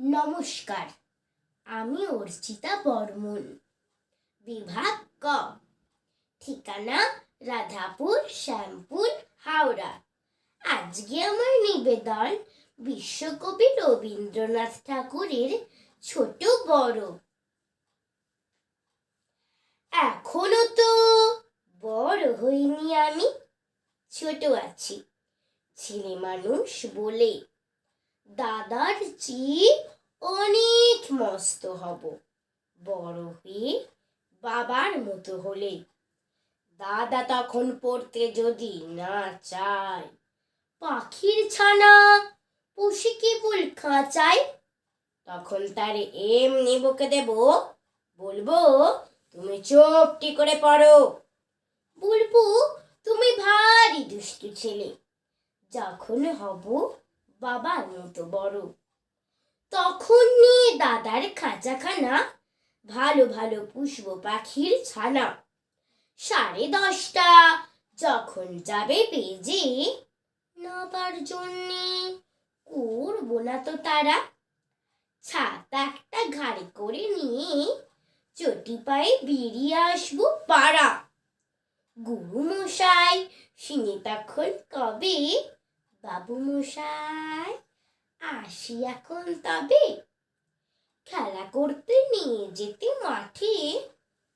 নমস্কার। আমি অর্চিতা বর্মন। বিভাগ ক। ঠিকানা রাধাপুর, শ্যামপুর, হাওড়া। আজকে আমার নিবেদন বিশ্বকবি রবীন্দ্রনাথ ঠাকুরের ছোট বড়। এখনও তো বড় হইনি আমি, ছোট আছি, ছেলে মানুষ বলে। দাদার চেয়ে অনেক মস্ত হব। বড় হয়ে বাবার মতো হলে। দাদা তখন পড়তে যদি না চায়, পাখির ছানা পুষি কেবল খাঁচায় তখন তার এমনি বকে দেব, বলব, তুমি চোপটি করে পড়ো। বলব, তুমি ভারী দুষ্টু ছেলে। যখন হব বাবার মতো বড়। তখন নিয়ে দাদার খাঁচাখানা ভালো ভালো পুষব পাখির ছানা। সাড়ে দশটা, যখন যাবে বেজে নবার জন্যে, করব না তো তারা। ছাতা একটা ঘাড়ে করে নিয়ে চটি পায়ে বেরিয়ে আসব পাড়া। গুরু মশাই শুনে তখন কবে বাবু মশাই, আসি এখন তবে। খেলা করতে নিয়ে যেতে মাঠে।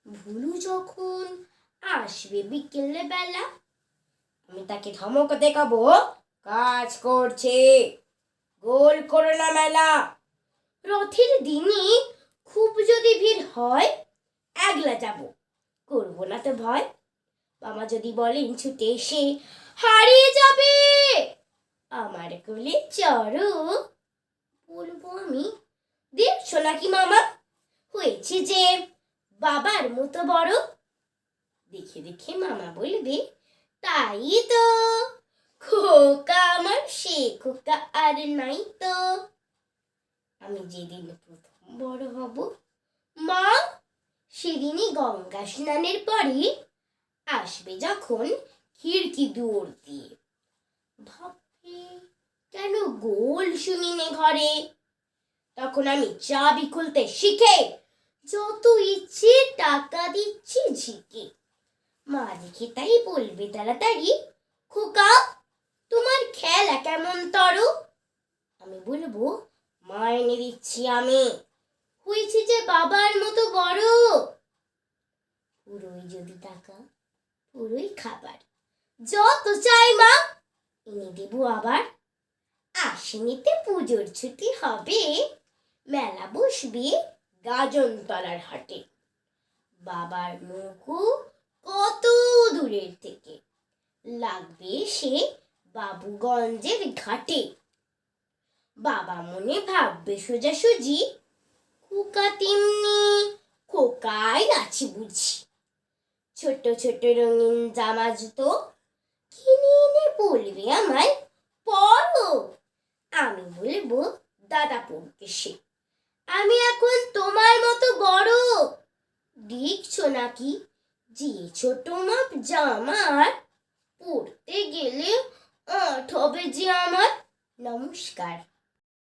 ভুলু যখন আসবে বিকেল বেলা আমি তাকে ধমক দেখাবো। কাজ করছে। গোল করো না মেলা। রথের দিনে খুব যদি ভিড় হয়, একলা যাব। করব না তো ভয়। বাবা যদি বলেন ছুটে এসে হারিয়ে যাবে। আমার কোলে চড়ো বলব আমি, দেখছ নাকি মামা? হয়েছে যে বাবার মতো বড়। দেখে দেখে মামা বলবে, তাই তো, খোকা আমার, সে খোকা আর নাই তো। আমি যেদিন প্রথম বড় হব, মা, সেদিনই গঙ্গা স্নানের পরে আসবে যখন খিড়কি দূর দিয়ে। ভাববে কেন গোল শুনিনে ঘরে? তখন আমি চাবি খুলতে শিখে যত ইচ্ছে টাকা দিচ্ছি ঝিকে। মা দেখে তাই বলবে তাড়াতাড়ি, খোকা, তোমার খেলা কেমন তর? আমি বলব, মা এনে দিচ্ছি আমি। হয়েছে যে বাবার মতো বড়। পুরোই যদি টাকা, পুরোই খাবার। যত চাই মা এনে দেবো আবার। আশ্বিনীতে পুজোর ছুটি হবে। মেলা বসবে গাজনতলার হাটে। বাবার মুখও কত দূরের থেকে? লাগবে সে বাবুগঞ্জের ঘাটে। বাবা মনে ভাববে সোজাসুজি, খোকা তেমনি খোকাই আছে বুঝি। ছোট ছোট রঙিন জামা জুতো বলবে আমায়? পড়ো আমি বলব, দাদা পড়তে সে। আমি এখন তোমার মতো বড়। দেখছ নাকি? যে ছোট মাপ জামার পড়তে গেলে আট হবে যে আমার। নমস্কার।